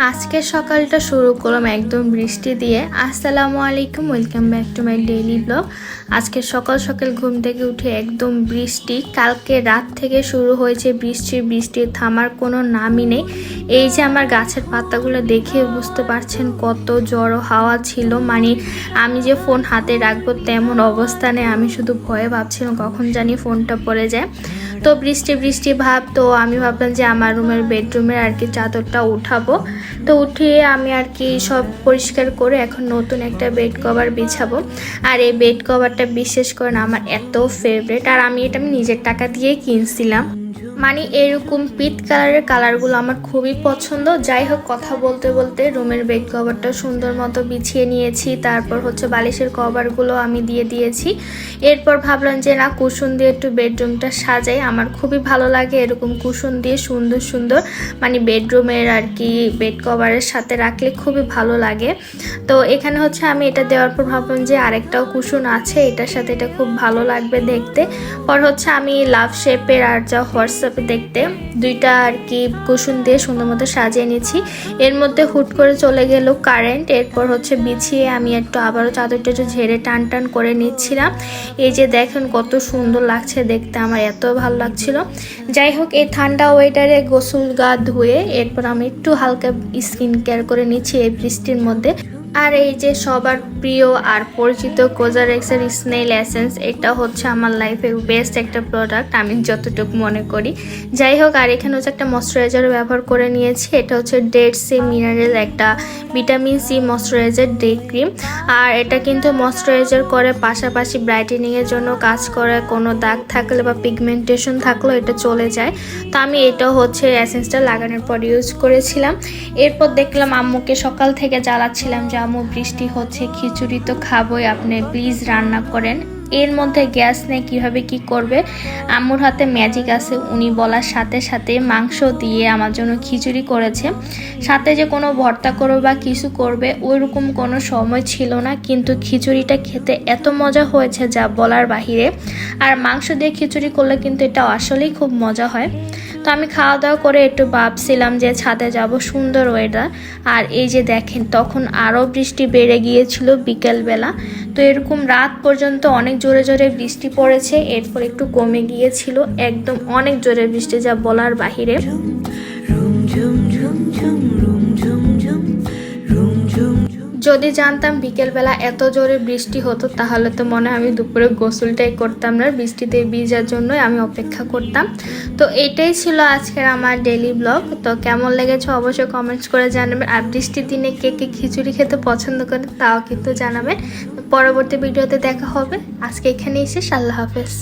আজকে সকালটা শুরু করলাম একদম বৃষ্টি দিয়ে। আসসালামু আলাইকুম welcome back to my daily blog আজকে সকাল সকাল ঘুম থেকে উঠে একদম বৃষ্টি। কালকে রাত থেকে শুরু হয়েছে বৃষ্টি বৃষ্টি থামার কোনো নামই নেই। এই যে আমার গাছের পাতাগুলো দেখে বুঝতে পারছেন কত জড়ো হাওয়া ছিল। মানে আমি যে ফোন হাতে রাখব তেমন অবস্থানে আমি শুধু ভয়ে ভাবছিলাম কখন জানি ফোনটা পড়ে যায়। তো বৃষ্টি বৃষ্টি ভাব, তো আমি ভাবলাম যে আমার রুমের বেডরুমের আর কি চাদরটা উঠাবো। তো উঠিয়ে আমি আর কি সব পরিষ্কার করে এখন নতুন একটা বেড কভার বিছাবো। আর এই বেড কভারটা বিশেষ করে আমার এত ফেভারেট আর আমি এটা আমি নিজের টাকা দিয়েই কিনছিলাম। মানে এরকম পিট কালারের কালারগুলো আমার খুবই পছন্দ। যাই হোক, কথা বলতে বলতে রুমের বেড কভারটা সুন্দর মতো বিছিয়ে নিয়েছি। তারপর হচ্ছে বালিশের কভারগুলো আমি দিয়ে দিয়েছি। এরপর ভাবলাম যে, না, কুশন দিয়ে একটু বেডরুমটা সাজাই। আমার খুবই ভালো লাগে এরকম কুশন দিয়ে সুন্দর সুন্দর মানে বেডরুমের আর কি বেড কভারের সাথে রাখলে খুবই ভালো লাগে। তো এখানে হচ্ছে আমি এটা দেওয়ার পর ভাবলাম যে, আরেকটাও কুশন আছে। এটার সাথে এটা খুব ভালো লাগবে দেখতে। পর হচ্ছে আমি লাভ শেপের আর যা হোয়াটসঅ্যাপে দেখতে। দুইটা আর কি কুশন দিয়ে সুন্দর মতো সাজিয়ে নিয়েছি এর মধ্যে হুট করে চলে গেল কারেন্ট এরপর হচ্ছে বিছিয়ে আমি একটু আবারও চাদরটা একটু ঝেড়ে টান টান করে নিচ্ছিলাম। এই যে দেখেন কত সুন্দর লাগছে দেখতে, আমার এত ভালো লাগছিল। যাই হোক, এই ঠান্ডা ওয়েদারে গোসল গা ধুয়ে এরপর আমি একটু হালকা স্কিন কেয়ার করে নিচ্ছি এই বৃষ্টির মধ্যে। আর এই যে সবার প্রিয় আর পরিচিত কোজারেক্সের স্নেল এসেন্স, এটা হচ্ছে আমার লাইফের বেস্ট একটা প্রোডাক্ট আমি যতটুকু মনে করি। যাই হোক, আর এখানে হচ্ছে একটা ময়শ্চারাইজার ব্যবহার করে নিয়েছি, এটা হচ্ছে ডেড সি মিনারেল একটা vitamin C, moisturizer, day cream. আর এটা কিন্তু ময়শ্চারাইজার করে পাশাপাশি ব্রাইটেনিংয়ের জন্য কাজ করে। কোনো দাগ থাকলে বা পিগমেন্টেশন থাকলেও এটা চলে যায়। তো আমি এটা হচ্ছে এসেন্সটা লাগানোর পর ইউজ করেছিলাম। এরপর দেখলাম আম্মুকে সকাল থেকে জ্বালাচ্ছিলাম যে, আম্মু, বৃষ্টি হচ্ছে, খিচুড়ি তো খাবোই, আপনি প্লিজ রান্না করেন। এর মধ্যে গ্যাস নেই কীভাবে কি করবে? আম্মুর হাতে ম্যাজিক আছে, উনি বলার সাথে সাথে মাংস দিয়ে আমার জন্য খিচুড়ি করেছে। সাথে যে কোনো ভর্তা করবে বা কিছু করবে, ওইরকম কোনো সময় ছিল না, কিন্তু খিচুড়িটা খেতে এত মজা হয়েছে যা বলার বাহিরে। আর মাংস দিয়ে খিচুড়ি করলে কিন্তু এটা আসলেই খুব মজা হয়। তো আমি খাওয়া দাওয়া করে একটু ভাবছিলাম যে ছাদে যাব, সুন্দর ওয়েদার আর এই যে দেখেন, তখন আরও বৃষ্টি বেড়ে গিয়েছিল বিকেলবেলা। তো এরকম রাত পর্যন্ত অনেক জোরে জোরে বৃষ্টি পড়েছে, এরপর একটু কমে গিয়েছিল। একদম অনেক জোরে বৃষ্টি যা বলার বাহিরে। যদি জানতাম বিকেলবেলা এত জোরে বৃষ্টি হতো, তাহলে তো মনে আমি দুপুরে গোসলটাই করতাম না, বৃষ্টিতে ভিজার জন্যই আমি অপেক্ষা করতাম। তো এটাই ছিল আজকের আমার ডেলি ব্লগ তো কেমন লেগেছে অবশ্যই কমেন্টস করে জানাবেন। আর বৃষ্টির দিনে কে কে খিচুড়ি খেতে পছন্দ করে তাও কিন্তু জানাবেন। পরবর্তী ভিডিওতে দেখা হবে। আজকে এখানে এসে আল্লাহ হাফেজ।